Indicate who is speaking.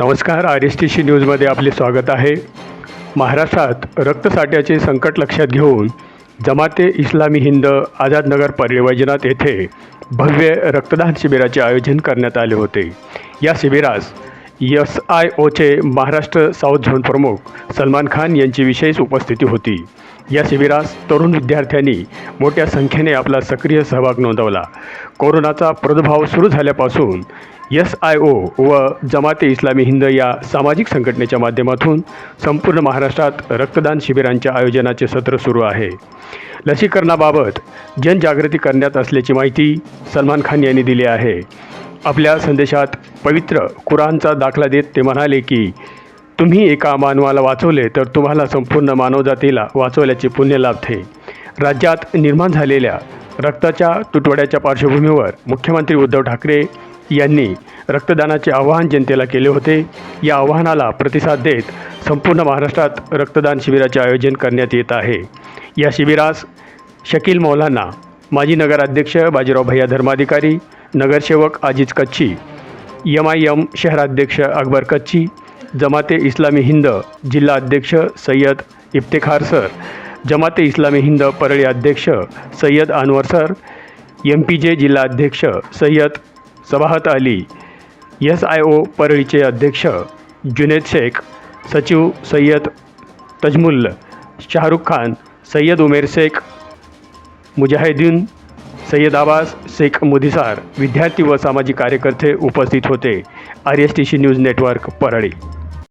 Speaker 1: नमस्कार R S T C न्यूजमध्ये आपले स्वागत आहे. महाराष्ट्रात रक्तसाठ्याचे संकट लक्षात घेऊन जमाते इस्लामी हिंद आझादनगर परिवैजनाथ येथे भव्य रक्तदान शिबिराचे आयोजन करण्यात आले होते. या शिबिरास एस आय ओचे महाराष्ट्र साऊथ झोन प्रमुख सलमान खान यांची विशेष उपस्थिती होती. या शिबिरास तरुण विद्यार्थ्यांनी मोठ्या संख्येने आपला सक्रिय सहभाग नोंदवला. कोरोनाचा प्रादुर्भाव सुरू झाल्यापासून एस आय ओ व जमाते इस्लामी हिंद या सामाजिक संघटनेच्या माध्यमातून संपूर्ण महाराष्ट्रात रक्तदान शिबिरांच्या आयोजनाचे सत्र सुरू आहे. लसीकरणाबाबत जनजागृती करण्यात असल्याची माहिती सलमान खान यांनी दिली आहे. आपल्या संदेशात पवित्र कुराणचा दाखला देत ते म्हणाले की तुम्ही एका मानवाला वाचवले तर तुम्हाला संपूर्ण मानवजातीला वाचवल्याचे पुण्य लाभते. राज्यात निर्माण झालेल्या रक्ताच्या तुटवड्याच्या पार्श्वभूमीवर मुख्यमंत्री उद्धव ठाकरे यांनी रक्तदानाचे आवाहन जनतेला केले होते. या आवाहनाला प्रतिसाद देत संपूर्ण महाराष्ट्रात रक्तदान शिबिराचे आयोजन करण्यात येत आहे. या शिबिरास शकील मौलाना माजी नगराध्यक्ष बाजीराव भैया धर्माधिकारी नगरसेवक आजिज कच्ची एम आय एम शहराध्यक्ष अकबर कच्ची जमाते इस्लामी हिंद जिल्हा अध्यक्ष सय्यद इफ्तेखार सर जमाते इस्लामी हिंद परळी अध्यक्ष Sayyad Anwar sir M P J जिल्हा अध्यक्ष Sayyad Sabahat Ali S I O परळीचे अध्यक्ष जुनेद शेख सचिव सय्यद तजमुल शाहरुख खान सय्यद उमेर शेख मुजाहिदीन सय्यद आबास शेख मुदिसार विद्यार्थी व सामाजिक कार्यकर्ते उपस्थित होते. R S T C news network Parli.